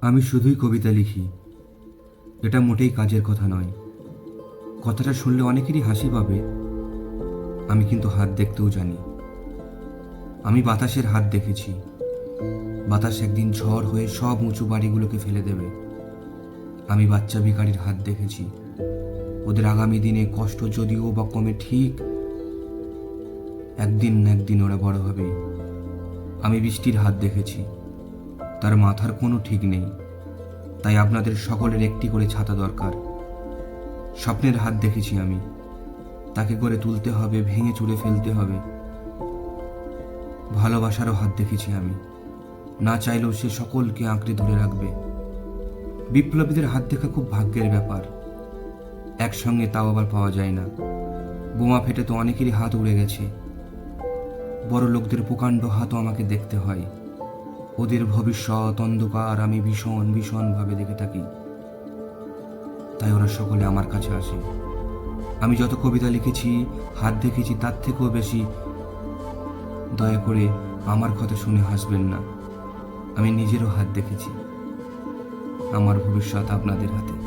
আমি শুধুই কবিতা লিখি। এটা মোটেই কাজের কথা নয়। কথাটা শুনলে অনেকেরই হাসি পাবে। আমি কিন্তু হাত দেখতেও জানি। আমি বাতাসের হাত দেখেছি। বাতাস একদিন ঝড় হয়ে সব উঁচু বাড়িগুলোকে ফেলে দেবে। আমি বাচ্চা ভিখারির হাত দেখেছি। ওদের আগামী দিনে কষ্ট যদিও বা কমে ঠিক, একদিন না একদিন ওরা বড় হবে। আমি বৃষ্টির হাত দেখেছি। তার মাথার কোনো ঠিক নেই। তাই আপনাদের সকলের একটি করে ছাতা দরকার। স্বপ্নের হাত দেখেছি আমি। তাকে করে তুলতে হবে, ভেঙে চুড়ে ফেলতে হবে। ভালোবাসারও হাত দেখেছি আমি। না চাইলেও সে সকলকে আঁকড়ে ধরে রাখবে। বিপ্লবীদের হাত দেখা খুব ভাগ্যের ব্যাপার। একসঙ্গে তাও আবার পাওয়া যায় না। বোমা ফেটে তো অনেকেরই হাত উড়ে গেছে। বড় লোকদের প্রকাণ্ড হাতও আমাকে দেখতে হয়। ওদের ভবিষ্যৎ অন্ধকার আমি ভীষণ, ভীষণভাবে দেখে থাকি। তাই ওরা সকলে আমার কাছে আসে। আমি যত কবিতা লিখেছি, হাত দেখেছি, তার থেকেও বেশি। দয়া করে আমার কথা শুনে হাসবেন না। আমি নিজেরও হাত দেখেছি। আমার ভবিষ্যৎ আপনাদের হাতে।